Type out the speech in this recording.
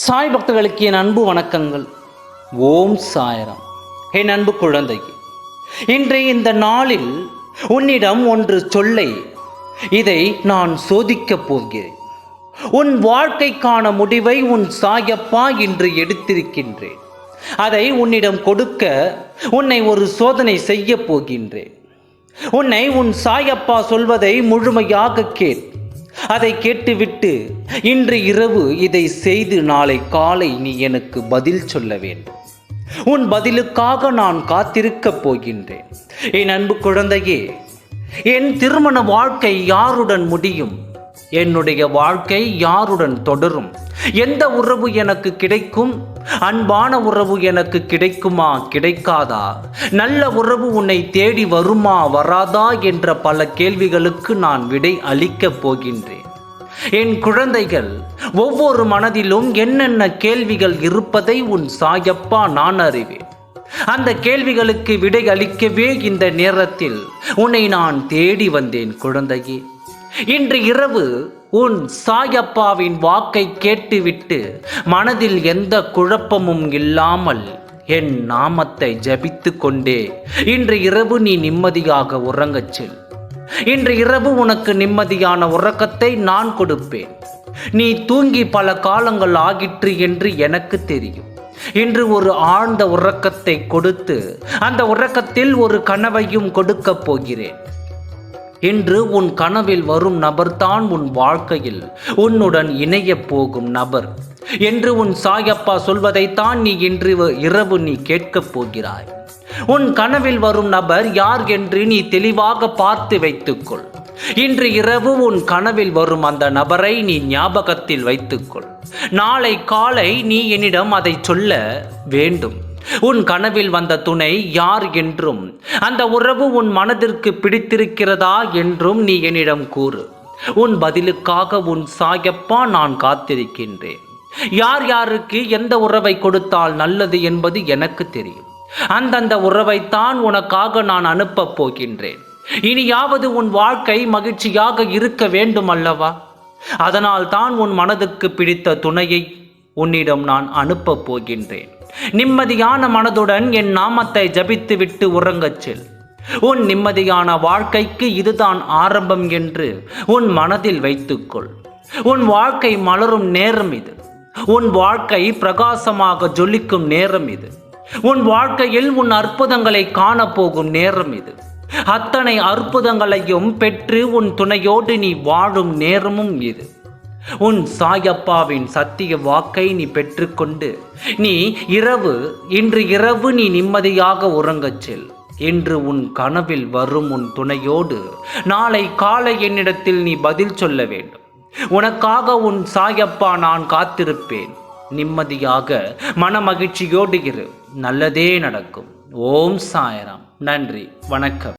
சாய் பக்தர்களுக்கு என் அன்பு வணக்கங்கள். ஓம் சாயரம். என் அன்பு குழந்தை இன்றைய இந்த நாளில் உன்னிடம் ஒன்று சொல்லை இதை நான் சோதிக்கப் போகிறேன். உன் வாழ்க்கைக்கான முடிவை உன் சாயப்பா இன்று எடுத்திருக்கின்றேன். அதை உன்னிடம் கொடுக்க உன்னை ஒரு சோதனை செய்ய போகின்றேன். உன்னை உன் சாயப்பா சொல்வதை முழுமையாக கேள். அதை கேட்டுவிட்டு இன்று இரவு இதை செய்து நாளை காலை நீ எனக்கு பதில் சொல்ல வேண்டும். உன் பதிலுக்காக நான் காத்திருக்கப் போகின்றேன். என் அன்பு குழந்தையே என் திருமண வாழ்க்கை யாருடன் முடியும்? என்னுடைய வாழ்க்கை யாருடன் தொடரும்? எந்த உறவு எனக்கு கிடைக்கும்? அன்பான உறவு எனக்கு கிடைக்குமா கிடைக்காதா? நல்ல உறவு உன்னை தேடி வருமா வராதா? என்ற பல கேள்விகளுக்கு நான் விடை அளிக்கப் போகின்றேன். என் குழந்தைகள் ஒவ்வொரு மனதிலும் என்னென்ன கேள்விகள் இருப்பதை உன் சாயப்பா நான் அறிவேன். அந்த கேள்விகளுக்கு விடை அளிக்கவே இந்த நேரத்தில் உன்னை நான் தேடி வந்தேன் குழந்தையே. இன்று இரவு உன் சாயப்பாவின் வாக்கை கேட்டுவிட்டு மனதில் எந்த குழப்பமும் இல்லாமல் என் நாமத்தை ஜபித்து கொண்டே இன்று இரவு நீ நிம்மதியாக உறங்கச் செல். இன்று இரவு உனக்கு நிம்மதியான உறக்கத்தை நான் கொடுப்பேன். நீ தூங்கி பல காலங்கள் ஆகிற்று என்று எனக்கு தெரியும். இன்று ஒரு ஆழ்ந்த உறக்கத்தை கொடுத்து அந்த உறக்கத்தில் ஒரு கனவையும் கொடுக்கப் போகிறேன். இன்று உன் கனவில் வரும் நபர்தான் உன் வாழ்க்கையில் உன்னுடன் இணையப் போகும் நபர். என்று உன் சாயப்பா சொல்வதைத்தான் நீ இன்று இரவு நீ கேட்கப் போகிறாய். உன் கனவில் வரும் நபர் யார் என்று நீ தெளிவாக பார்த்து வைத்துக்கொள். இன்று இரவு உன் கனவில் வரும் அந்த நபரை நீ ஞாபகத்தில் வைத்துக்கொள். நாளை காலை நீ என்னிடம் அதை சொல்ல வேண்டும். உன் கனவில் வந்த துணை யார் என்றும் அந்த உறவு உன் மனதிற்கு பிடித்திருக்கிறதா என்றும் நீ என்னிடம் கூறு. உன் பதிலுக்காக உன் சாயப்பா நான் காத்திருக்கின்றேன். யார் யாருக்கு எந்த உறவை கொடுத்தால் நல்லது என்பது எனக்கு தெரியும். அந்தந்த உறவைத்தான் உனக்காக நான் அனுப்பப் போகின்றேன். இனியாவது உன் வாழ்க்கை மகிழ்ச்சியாக இருக்க வேண்டும் அல்லவா அதனால் தான் உன் மனதுக்கு பிடித்த துணையை உன்னிடம் நான் அனுப்பப் போகின்றேன். நிம்மதியான மனதுடன் என் நாமத்தை ஜபித்துவிட்டு உறங்கச் செல். உன் நிம்மதியான வாழ்க்கைக்கு இதுதான் ஆரம்பம் என்று உன் மனதில் வைத்துக்கொள். உன் வாழ்க்கை மலரும் நேரம் இது. உன் வாழ்க்கை பிரகாசமாக ஜொலிக்கும் நேரம் இது. உன் வாழ்க்கையில் உன் அற்புதங்களை காணப்போகும் நேரம் இது. அத்தனை அற்புதங்களையும் பெற்று உன் துணையோடு நீ வாழும் நேரமும் இது. உன் சாயப்பாவின் சத்திய வாக்கை நீ பெற்றுக்கொண்டு நீ இரவு இன்று இரவு நீ நிம்மதியாக உறங்கச் செல். இன்று உன் கனவில் வரும் உன் துணையோடு நாளை காலை என்னிடத்தில் நீ பதில் சொல்ல வேண்டும். உனக்காக உன் சாயப்பா நான் காத்திருப்பேன். நிம்மதியாக மனமகிழ்ச்சியோடு இரு. நல்லதே நடக்கும். ஓம் சாயராம். நன்றி. வணக்கம்.